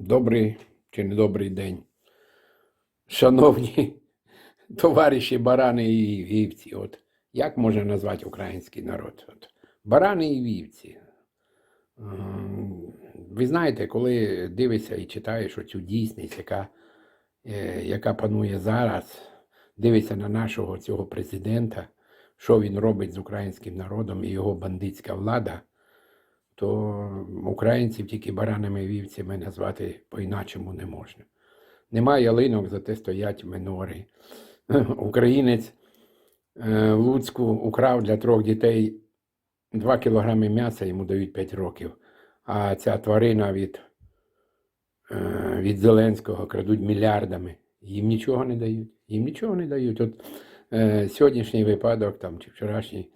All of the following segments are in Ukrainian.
Добрий чи недобрий день. Шановні товариші барани і вівці. От як можна назвати український народ? От, барани і вівці. Ви знаєте, коли дивишся і читаєш оцю дійсність, яка, е, яка панує зараз, дивишся на нашого цього президента, що він робить з українським народом і його бандитська влада, то українців тільки баранами вівцями назвати по-іначому не можна. Нема ялинок, зате стоять минори. Українець е, в Луцьку украв для трьох дітей 2 кілограми м'яса, йому дають 5 років. А ця тварина від, е, від Зеленського крадуть мільярдами. Їм нічого не дають. Їм нічого не дають. От е, сьогоднішній випадок там, чи вчорашній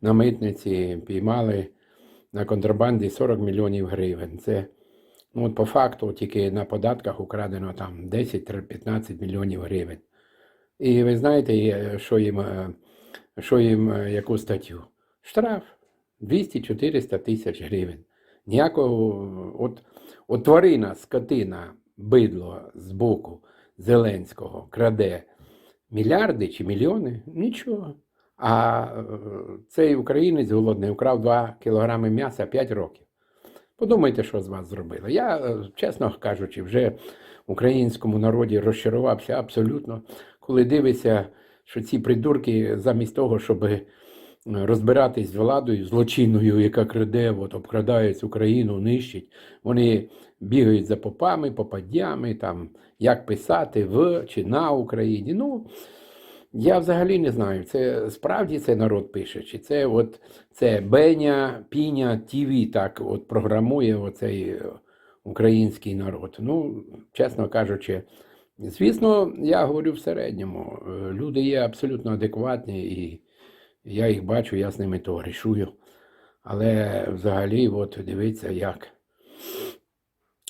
на митниці піймали на контрабанді 40 мільйонів гривень. Це ну, от по факту тільки на податках украдено там 10-15 мільйонів гривень. І ви знаєте, що їм, е, що їм е, яку статтю? Штраф 200-400 тисяч гривень. Ніякого, от, от тварина, скотина, бидло з боку Зеленського краде мільярди чи мільйони? Нічого. А е, цей українець голодний украв 2 кілограми м'яса 5 років. Подумайте, що з вас зробили. Я, е, чесно кажучи, вже в українському народі розчарувався абсолютно, коли дивишся, що ці придурки, замість того, щоб е, розбиратись з владою, злочинною, яка краде, от, обкрадає цю країну, нищить, вони бігають за попами, попадями, там, як писати в чи на Україні. Ну, я взагалі не знаю, це справді це народ пише, чи це от це Беня, Піня, ТІВІ так от програмує оцей е, український народ. Ну, чесно кажучи, звісно, я говорю в середньому. Е, Люди є абсолютно адекватні, і я їх бачу, я з ними товаришую. Але взагалі, от дивіться, як,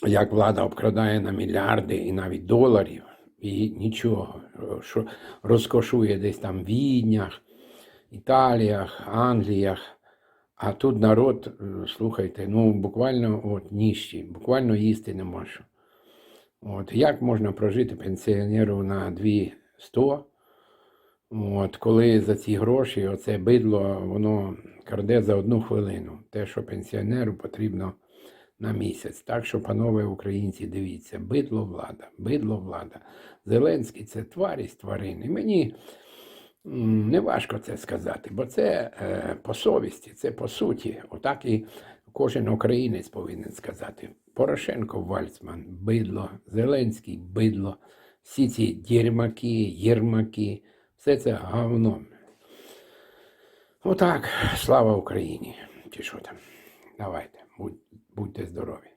як влада обкрадає на мільярди і навіть доларів, і нічого, що розкошує десь там в Віднях, Італіях, Англіях. А тут народ, е, слухайте, ну буквально от ніщі, буквально їсти не може. От як можна прожити пенсіонеру на 200, от, коли за ці гроші оце бидло, воно краде за одну хвилину. Те, що пенсіонеру потрібно на місяць. Так що, панове українці, дивіться, бидло влада, бидло влада. Зеленський це тварість тварини. Мені не важко це сказати, бо це е, по совісті, це по суті. Отак і кожен українець повинен сказати. Порошенко Вальцман, бидло, Зеленський бидло, всі ці дірмаки, єрмаки, все це говно. Отак, слава Україні. Чи що там? Давайте, будь, будьте здорові.